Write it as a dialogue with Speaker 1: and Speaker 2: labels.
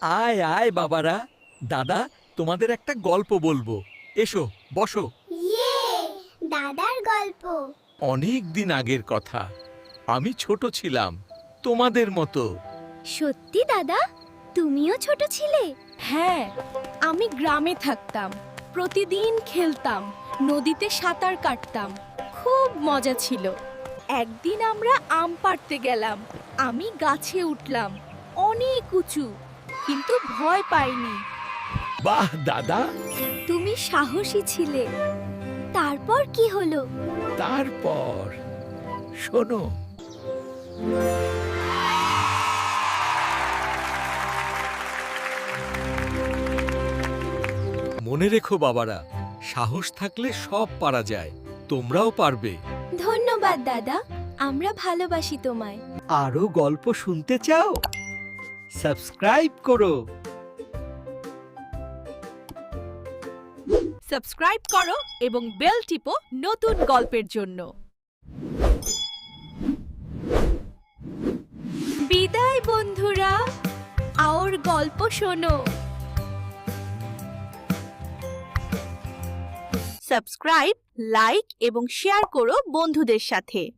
Speaker 1: আয় আয় বাবারা। দাদা তোমাদের একটা গল্প বলব। এসো বসো।
Speaker 2: ইয়ে দাদার গল্প।
Speaker 1: অনেক দিন আগের কথা। আমি ছোট ছিলাম তোমাদের মতো।
Speaker 2: সত্যি দাদা? তুমিও ছোট ছিলে?
Speaker 3: হ্যাঁ আমি গ্রামে থাকতাম। প্রতিদিন খেলতাম নদীতে সাঁতার কাটতাম। খুব মজা ছিল। একদিন আমরা আম পাড়তে গেলাম। আমি গাছে উঠলাম। অনেক উঁচু। কিন্তু ভয় পাইনি।
Speaker 1: বাহ দাদা।
Speaker 3: তুমি সাহসী ছিলে।
Speaker 2: তারপর কি হলো?
Speaker 1: তারপর শোনো। মনে রেখো বাবারা সাহস থাকলে সব পারা যায়। তোমরাও পারবে।
Speaker 3: ধন্যবাদ দাদা। আমরা ভালোবাসি তোমায়।
Speaker 1: আরও গল্প শুনতে চাও? সাবস্ক্রাইব করো।
Speaker 3: সাবস্ক্রাইব করো এবং বেল টিপো নতুন গল্পের জন্য। বিদায় বন্ধুরা আওর গল্প শোনো। সাবস্ক্রাইব লাইক এবং শেয়ার করো বন্ধুদের সাথে।